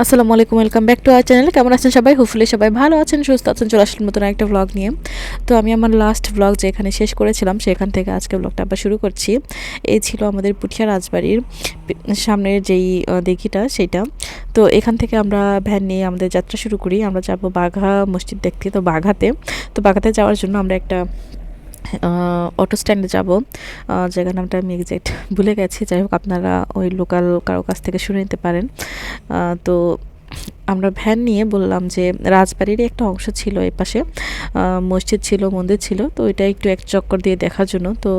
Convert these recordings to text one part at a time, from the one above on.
আসসালামু আলাইকুম welcome back to our channel কেমন আছেন সবাই? হোপফুলি সবাই ভালো আছেন সুস্থ আছেন চলে আসলেন মতন একটা ব্লগ নিয়ে। তো আমি আমার লাস্ট ব্লগ যেখানে শেষ করেছিলাম সেখান থেকে আজকে ব্লগটা আবার শুরু করছি। এই ছিল আমাদের পুঠিয়া রাজবাড়ির সামনের যেই আহ, দিঘিটা সেইটা তো এখান থেকে আমরা ভ্যান নিয়ে আমাদের যাত্রা শুরু করি। আমরা যাব বাঘা মসজিদ দেখতে তো বাঘাতে। তো বাঘাতে যাওয়ার জন্য আমরা একটা অটো স্ট্যান্ডে যাব। জায়গার নামটা আমি এক্সাক্ট ভুলে গেছি। যাই হোক, আপনারা ওই লোকাল কারও কাছ থেকে শুনে নিতে পারেন। তো আমরা ভ্যান নিয়ে বললাম যে, রাজবাড়িরই একটা অংশ ছিল এই পাশে। মসজিদ ছিল, মন্দির ছিল, তো ওইটা একটু এক চক্কর দিয়ে দেখার জন্য। তো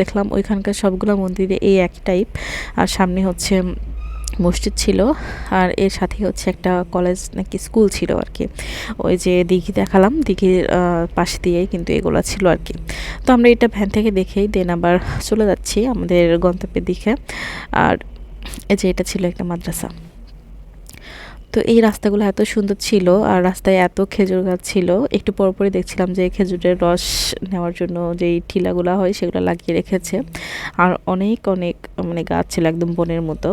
দেখলাম ওইখানকার সবগুলো মন্দিরে এই এক টাইপ আর সামনে হচ্ছে মসজিদ ছিল আর এর সাথে হচ্ছে একটা কলেজ নাকি স্কুল ছিল আর কি। ওই যে দিঘি দেখালাম, দিঘির পাশ দিয়েই কিন্তু এগুলো ছিল আর কি। তো আমরা এটা ভ্যান থেকে দেখেই দেন আবার চলে যাচ্ছি আমাদের গন্তব্যের দিকে। আর এই যে এটা ছিল একটা মাদ্রাসা। তো এই রাস্তাগুলো এত সুন্দর ছিল আর রাস্তায় এত খেজুর গাছ ছিল। একটু পরপরই দেখছিলাম যে খেজুরের রস নেওয়ার জন্য যেই ঠিলাগুলো হয় সেগুলো লাগিয়ে রেখেছে। আর অনেক অনেক মানে গাছ ছিল একদম বনের মতো।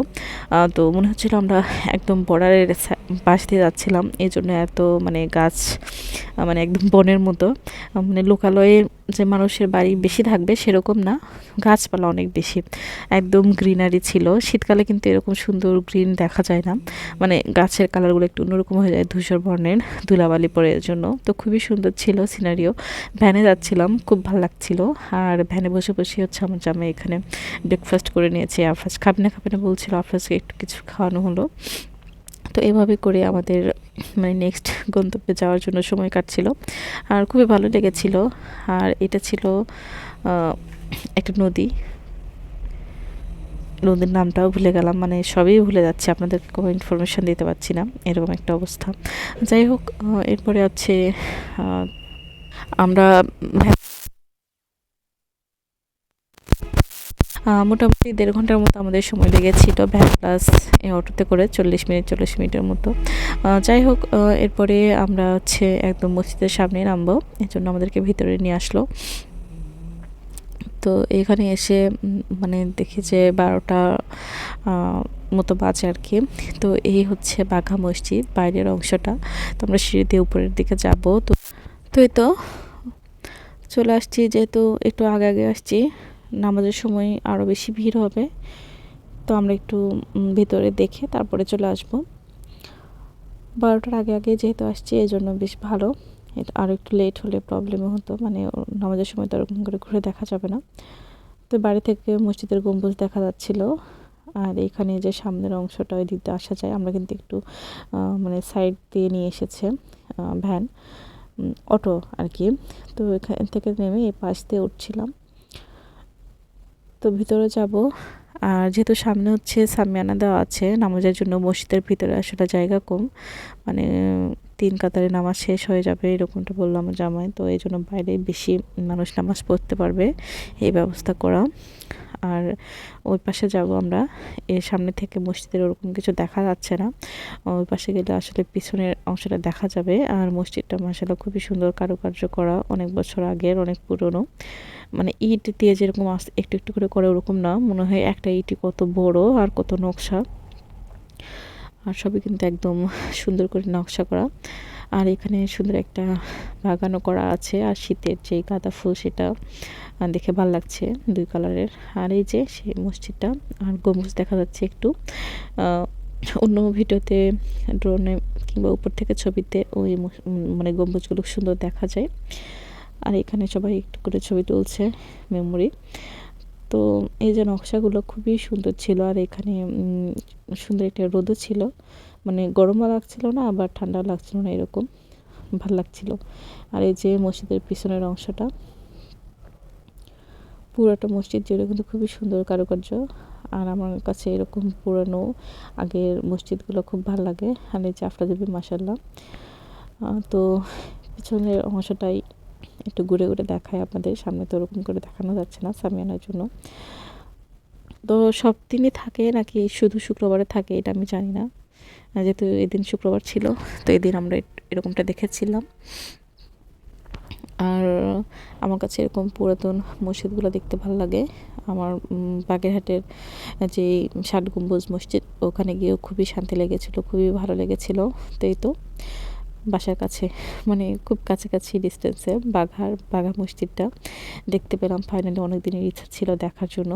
তো মনে হচ্ছিল আমরা একদম বর্ডারের পাশ দিয়ে যাচ্ছিলাম। এই জন্য এত মানে গাছ মানে একদম বনের মতো। মানে লোকালয়ে যে মানুষের বাড়ি বেশি থাকবে সেরকম না, গাছপালা অনেক বেশি। একদম গ্রিনারি ছিল। শীতকালে কিন্তু এরকম সুন্দর গ্রিন দেখা যায় না। মানে গাছের কালারগুলো একটু অন্যরকম হয়ে যায় ধূসর বর্ণের ধুলাবালি পরের জন্য। তো খুবই সুন্দর ছিল সিনারিও ভ্যানে যাচ্ছিলাম, খুব ভালো লাগছিল। আর ভ্যানে বসে বসে হচ্ছে আমার জামাই এখানে ব্রেকফাস্ট করে নিয়েছে আফরাজ খাবে না খাবে না বলছিল আফরাজকে একটু কিছু খাওয়ানো হলো। তো এভাবে করে আমাদের মানে নেক্সট গন্তব্যে যাওয়ার জন্য সময় কাটছিল। আর খুবই ভালো লেগেছিল। আর এটা ছিল একটা নদী। নদীর নামটাও ভুলে গেলাম মানে সবই ভুলে যাচ্ছে, আপনাদেরকে কোনো ইনফরমেশন দিতে পারছি না, এরকম একটা অবস্থা। যাই হোক এরপরে হচ্ছে আমরা মোটামুটি দেড় ঘণ্টার মতো আমাদের সময় লেগেছিল ভ্যান প্লাস এই অটোতে করে, চল্লিশ মিনিট, চল্লিশ মিনিটের মতো। যাই হোক এরপরে আমরা হচ্ছে একদম মসজিদের সামনে নামবো এই জন্য আমাদেরকে ভিতরে নিয়ে আসলো। তো এখানে এসে মানে দেখি যে বারোটা মতো বাজে আর কি। তো এই হচ্ছে বাঘা মসজিদ, বাইরের অংশটা। তো আমরা সিঁড়ি দিয়ে উপরের দিকে যাব। তো তো এই তো, চলে আসছি যেহেতু একটু আগে আগে আসছি, নামাজের সময় আরও বেশি ভিড় হবে। তো আমরা একটু ভিতরে দেখে তারপরে চলে আসব। বারোটার আগে আগে যেহেতু আসছি এই জন্য বেশ ভালো। আরও একটু লেট হলে প্রবলেমও হতো। মানে নামাজের সময় তো ওরকম করে ঘুরে দেখা যাবে না। তো বাড়ি থেকে মসজিদের গম্বুজ দেখা যাচ্ছিল। আর এখানে যে সামনের অংশটা ওই দিক দিয়ে আসা যায়। আমরা কিন্তু একটু মানে সাইড দিয়ে নিয়ে এসেছে ভ্যান অটো আর কি। তো এখান থেকে নেমে এই পাশ দিয়ে উঠছিলাম। তো ভিতরে যাব। আর যেহেতু সামনে হচ্ছে সামিয়ানা দেওয়া আছে, নামাজের জন্য মসজিদের ভিতরে আসলে জায়গা কম। মানে তিন কাতারে নামাজ শেষ হয়ে যাবে এরকমটা বললাম আমার জামাই, তো এই জন্য বাইরে বেশি মানুষ নামাজ পড়তে পারবে, এই ব্যবস্থা করা। আর ওই পাশে যাব আমরা, এর সামনে থেকে মসজিদের ওরকম কিছু দেখা যাচ্ছে না। ওই পাশে গেলে আসলে পিছনের অংশটা দেখা যাবে, আর মসজিদটা মাসালা খুবই সুন্দর কারুকার্য করা, অনেক বছর আগের, অনেক পুরনো। মানে ইট দিয়ে যেরকম একটু একটু করে করে ওরকম না, মনে হয় একটা ইটই কত বড় আর কত নকশা। আর সবই কিন্তু একদম সুন্দর করে নকশা করা। আর এখানে সুন্দর একটা বাগানও করা আছে আর শীতের যে গাঁদা ফুল সেটা দেখে ভালো লাগছে দুই কালারের। আর এই যে সেই মসজিদটা, আর গম্বুজ দেখা যাচ্ছে একটু। অন্য ভিডিওতে ড্রোনে কিংবা উপর থেকে ছবিতে ওই মানে গম্বুজগুলো সুন্দর দেখা যায়। আর এখানে সবাই একটু করে ছবি তুলছে মেমোরি তো এই যে নকশাগুলো খুবই সুন্দর ছিল আর এখানে সুন্দর একটা রোদও ছিল। মানে গরমও লাগছিল না, আবার ঠান্ডাও লাগছিল না এরকম। ভালো লাগছিল। আর এই যে মসজিদের পিছনের অংশটা, পুরোটা মসজিদ জুড়ে কিন্তু খুবই সুন্দর কারুকার্য। আর আমার কাছে এরকম পুরানো আগের মসজিদগুলো খুব ভালো লাগে। আর এই যে আফরাদেবী মাসাল্লাহ তো পিছনের অংশটাই একটু ঘুরে ঘুরে দেখায় আপনাদের, সামনে তো ওরকম করে দেখানো যাচ্ছে না সামিয়ানার জন্য। তো সব দিনই থাকে নাকি শুধু শুক্রবারে থাকে এটা আমি জানি না। যেহেতু এদিন শুক্রবার ছিল, তো এদিন আমরা এরকমটা দেখেছিলাম। আর আমার কাছে এরকম পুরাতন মসজিদগুলো দেখতে ভালো লাগে। আমার বাগেরহাটের যে ষাট গম্বুজ মসজিদ, ওখানে গিয়েও খুবই শান্তি লেগেছিলো, খুবই ভালো লেগেছিলো। তো এই তো। বাসার কাছে মানে খুব কাছাকাছি ডিস্টেন্সে বাঘার, বাঘা মসজিদটা দেখতে পেলাম ফাইনালি অনেক দিনের ইচ্ছা ছিল দেখার জন্য।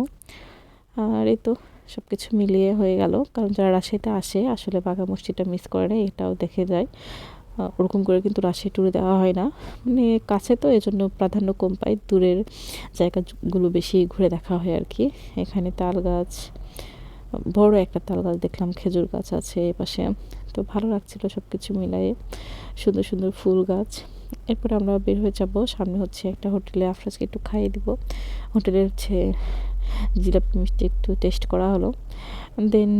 আর এই তো সব কিছু মিলিয়ে হয়ে গেল, কারণ যারা রাজশাহীতে আসে, আসলে বাঘা মসজিদটা মিস করে না এটাও দেখে যায়। ওরকম করে কিন্তু রাজশাহী ট্যুরে দেওয়া হয় না। মানে কাছে তো, এজন্য প্রাধান্য কম পাই, দূরের জায়গাগুলো বেশি ঘুরে দেখা হয় আর কি। এখানে তাল গাছ, বড় একটা তাল গাছ দেখলাম, খেজুর গাছ আছে এপাশে। তো ভালো লাগছিল সব কিছু মিলাই সুন্দর সুন্দর ফুল গাছ। এরপরে আমরা বের হয়ে যাব। সামনে হচ্ছে একটা হোটেলে। আফরাজকে একটু খাইয়ে দিব। হোটেলে হচ্ছে জিলাপি মিষ্টি একটু টেস্ট করা হলো। দেন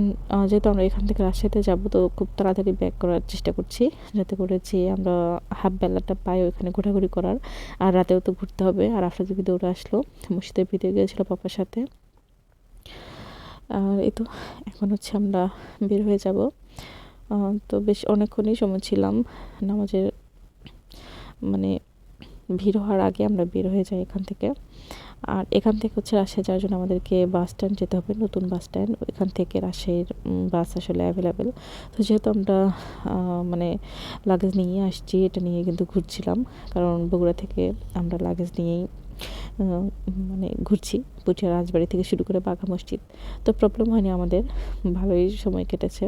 যেহেতু আমরা এখান থেকে রাজশাহীতে যাব, তো খুব তাড়াতাড়ি ব্যাক করার চেষ্টা করছি। যাতে করে যে আমরা হাফ বেলাটা পাই ওইখানে ঘোরাঘুরি করার। আর রাতেও তো ঘুরতে হবে। আর আফরাজ যদি দৌড়ে আসলো মসজিদের ভিতরে গিয়েছিল পাপার সাথে। আর এই তো, এখন হচ্ছে আমরা বের হয়ে যাব। তো বেশ অনেকক্ষণই সময় ছিলাম নামাজের মানে ভিড় হওয়ার আগে আমরা বের হয়ে যাই এখান থেকে। আর এখান থেকে হচ্ছে রাজশাহী যাওয়ার জন্য আমাদেরকে বাস স্ট্যান্ড যেতে হবে, নতুন বাস স্ট্যান্ড। এখান থেকে রাজশাহীর বাস আসলে অ্যাভেলেবেল তো যেহেতু আমরা মানে লাগেজ নিয়ে আসছি, এটা নিয়ে কিন্তু ঘুরছিলাম। কারণ বগুড়া থেকে আমরা লাগেজ নিয়েই মানে ঘুরছি, পুঠিয়া রাজবাড়ি থেকে শুরু করে বাঘা মসজিদ। তো প্রবলেম হয়নি আমাদের, ভালোই সময় কেটেছে।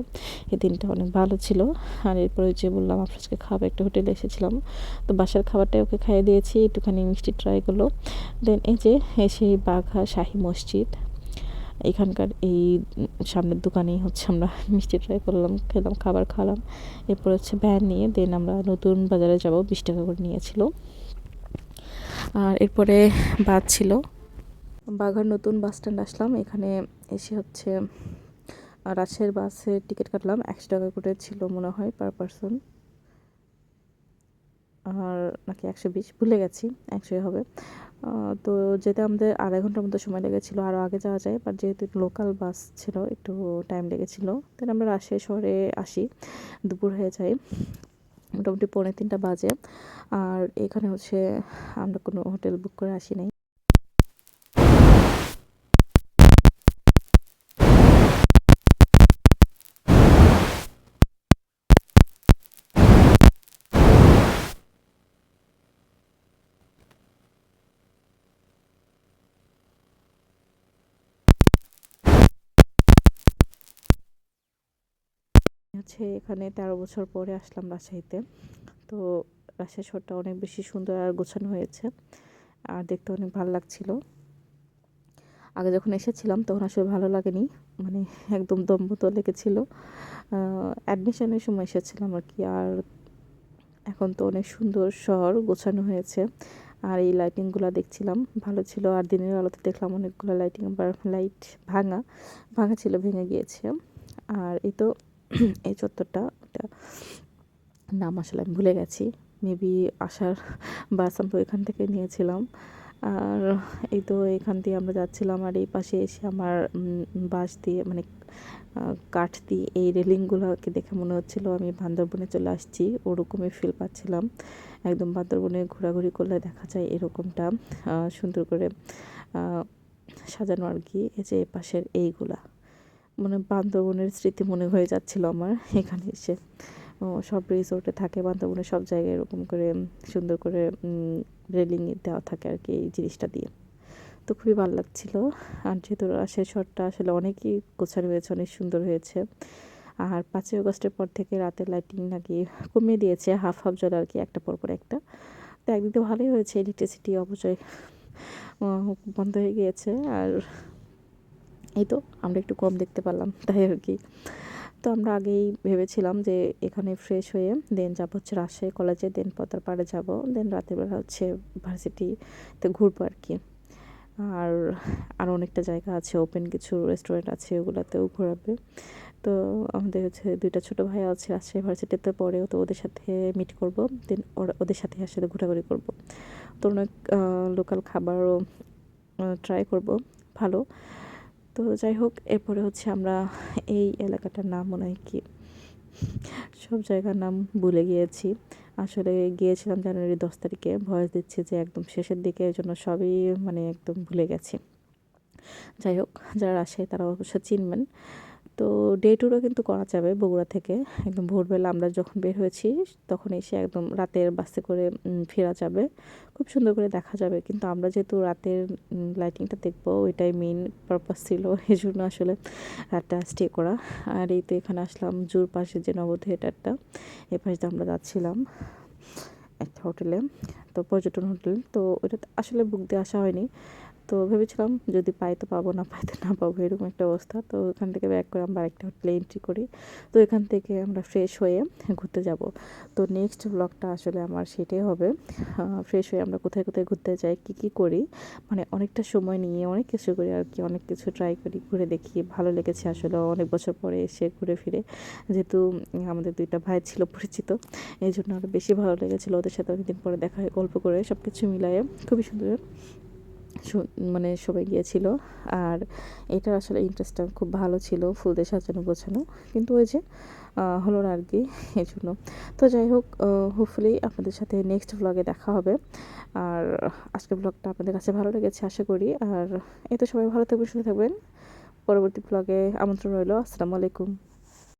এই দিনটা অনেক ভালো ছিল। আর এরপরে যে বললাম, আফরাজকে খাবার একটা হোটেলে এসেছিলাম। তো বাসার খাবারটাই ওকে খাইয়ে দিয়েছি, একটুখানি মিষ্টি ট্রাই করল। দেন এই যে এসে বাঘা শাহী মসজিদ, এখানকার এই সামনের দোকানেই হচ্ছে আমরা মিষ্টি ট্রাই করলাম, খেলাম, খাবার খাওয়ালাম। এরপর হচ্ছে ভ্যান নিয়ে দেন আমরা নতুন বাজারে যাব, বিশ টাকা করে নিয়েছিল। আর এরপরে বাস ছিল। বাঘার নতুন বাস স্ট্যান্ড আসলাম। এখানে এসে হচ্ছে রাজশাহীর বাসের টিকিট কাটলাম। একশো টাকা করে ছিল মনে হয় পার পারসন আর নাকি একশো বিশ, ভুলে গেছি। একশোই হবে। তো যেতে আমাদের আড়াই ঘণ্টার মতো সময় লেগেছিলো। আরও আগে যাওয়া যায় বাট যেহেতু লোকাল বাস ছিল, একটু টাইম লেগেছিলো দেন আমরা রাজশাহী শহরে আসি। দুপুর হয়ে যায়। মোটামুটি পৌনে তিনটা বাজে। আর এখানে হচ্ছে আমরা কোনো হোটেল বুক করে আসি নাই। হচ্ছে এখানে তেরো বছর পরে আসলাম রাজশাহীতে। তো রাজশাহী শহরটা অনেক বেশি সুন্দর আর গোছানো হয়েছে। আর দেখতে অনেক ভালো লাগছিল। আগে যখন এসেছিলাম তখন আসলে ভালো লাগেনি। মানে একদম দম্বত লেগেছিল। অ্যাডমিশনের সময় এসেছিলাম আর কি। আর এখন তো অনেক সুন্দর শহর গোছানো হয়েছে। আর এই লাইটিংগুলো দেখছিলাম, ভালো ছিল। আর দিনের আলোতে দেখলাম অনেকগুলো লাইটিং আবার লাইট ভাঙা ভাঙা ছিল, ভেঙে গিয়েছে। আর এই তো এই চত্বরটা, ওটা নাম আসলে আমি ভুলে গেছি। মেবি আসার বাস আমরা এখান থেকে নিয়েছিলাম। আর এই তো এখান দিয়ে আমরা যাচ্ছিলাম আর এই পাশে এসে আমার বাস দিয়ে মানে কাঠ দিয়ে এই রেলিংগুলোকে দেখে মনে হচ্ছিল আমি বান্দরবনে চলে আসছি। ওরকমই ফিল পাচ্ছিলাম। একদম বান্দরবনে ঘোরাঘুরি করলে দেখা যায় এরকমটা সুন্দর করে সাজানো আর কি, এই যে পাশের এইগুলা। মানে বান্দরবনের স্মৃতি মনে হয়ে যাচ্ছিল আমার এখানে এসে। সব রিসোর্টে থাকে, বান্দরবনের সব জায়গায় এরকম করে সুন্দর করে রেলিং দেওয়া থাকে আর কি এই জিনিসটা দিয়ে। তো খুবই ভালো লাগছিল। আর যেহেতু সেই শহরটা আসলে অনেকই গোছানো হয়েছে, অনেক সুন্দর হয়েছে। আর পাঁচই আগস্টের পর থেকে রাতের লাইটিং নাকি কমিয়ে দিয়েছে হাফ হাফ জল আর কি, একটা পর পর একটা। তো একদিকে ভালোই হয়েছে ইলেকট্রিসিটি অপচয় বন্ধ হয়ে গিয়েছে। আর এই তো, আমরা একটু কম দেখতে পারলাম, তাই আর কি। তো আমরা আগেই ভেবেছিলাম যে এখানে ফ্রেশ হয়ে দেন যাব হচ্ছে রাজশাহী কলেজে দেন পতার পাড়ে যাব দেন রাতের বেলা হচ্ছে ভার্সিটিতে ঘুরবো আর কি। আর আরও অনেকটা জায়গা আছে ওপেন কিছু রেস্টুরেন্ট আছে, ওগুলোতেও ঘোরাবে। তো আমাদের হচ্ছে দুইটা ছোটো ভাই আছে, রাজশাহী ভার্সিটিতে পড়েও তো ওদের সাথে মিট করব দেন ওরা ওদের সাথে আসলে ঘোরাঘুরি করব। তো অনেক লোকাল খাবারও ট্রাই করব, ভালো। তো যাই হোক, এরপরে হচ্ছে আমরা এই এলাকাটার নাম মনে হয় কি? সব জায়গার নাম ভুলে গিয়েছি। আসলে গিয়েছিলাম জানুয়ারি দশ তারিখে, ভয়েস দিচ্ছি যে একদম শেষের দিকে, এই জন্য সবই মানে একদম ভুলে গেছি। যাই হোক, যারা আসে তারা অবশ্য চিনবেন। তো ডে ট্যুরও কিন্তু করা যাবে বগুড়া থেকে। একদম ভোরবেলা আমরা যখন বের হয়েছি, তখন এসে একদম রাতের বাসে করে ফেরা যাবে। খুব সুন্দর করে দেখা যাবে। কিন্তু আমরা যেহেতু রাতের লাইটিংটা দেখব, ওইটাই মেইন পারপাস ছিল। এই জন্য আসলে রাতটা স্টে করা। আর এই তো এখানে আসলাম, জুর পাশে যে নবোদয় থিয়েটারটা এ পাশে আমরা যাচ্ছিলাম একটা হোটেলে তো পর্যটন হোটেল তো ওইটাতে আসলে বুক দিয়ে আসা হয়নি। তো ভেবেছিলাম যদি পাই তো পাবো, না পাই তো না পাবো, এরকম একটা অবস্থা। তো ওখান থেকে ব্যাক করে আমরা আরেকটা হোটেলে এন্ট্রি করি। তো এখান থেকে আমরা ফ্রেশ হয়ে ঘুরতে যাব। তো নেক্সট ব্লগটা আসলে আমার সেটাই হবে। ফ্রেশ হয়ে আমরা কোথায় কোথায় ঘুরতে যাই, কী কী করি মানে অনেকটা সময় নিয়ে অনেক কিছু করি আর কি, অনেক কিছু ট্রাই করি, ঘুরে দেখি। ভালো লেগেছে আসলে অনেক বছর পরে এসে ঘুরে ফিরে। যেহেতু আমাদের দুইটা ভাই ছিল পরিচিত এই জন্য আরও বেশি ভালো লেগেছিলো। ওদের সাথে অনেকদিন পরে দেখা হয়, গল্প করে সব কিছু মিলায়ে। খুবই সুন্দর। মানে সবাই গিয়েছিল। আর এটা আসলে ইন্টারেস্টটা খুব ভালো ছিল, ফুলদের সাজানো গোছানো। কিন্তু ওই যে হলো না আর কি এই জন্য তো যাই হোক হোপফুলি আপনাদের সাথে নেক্সট ব্লগে দেখা হবে। আর আজকের ব্লগটা আপনাদের কাছে ভালো লেগেছে, আশা করি। আর এই তো সবাই ভালো থাকবেন, সুস্থ থাকবেন। পরবর্তী ব্লগে আমন্ত্রণ রইল। আসসালামু আলাইকুম।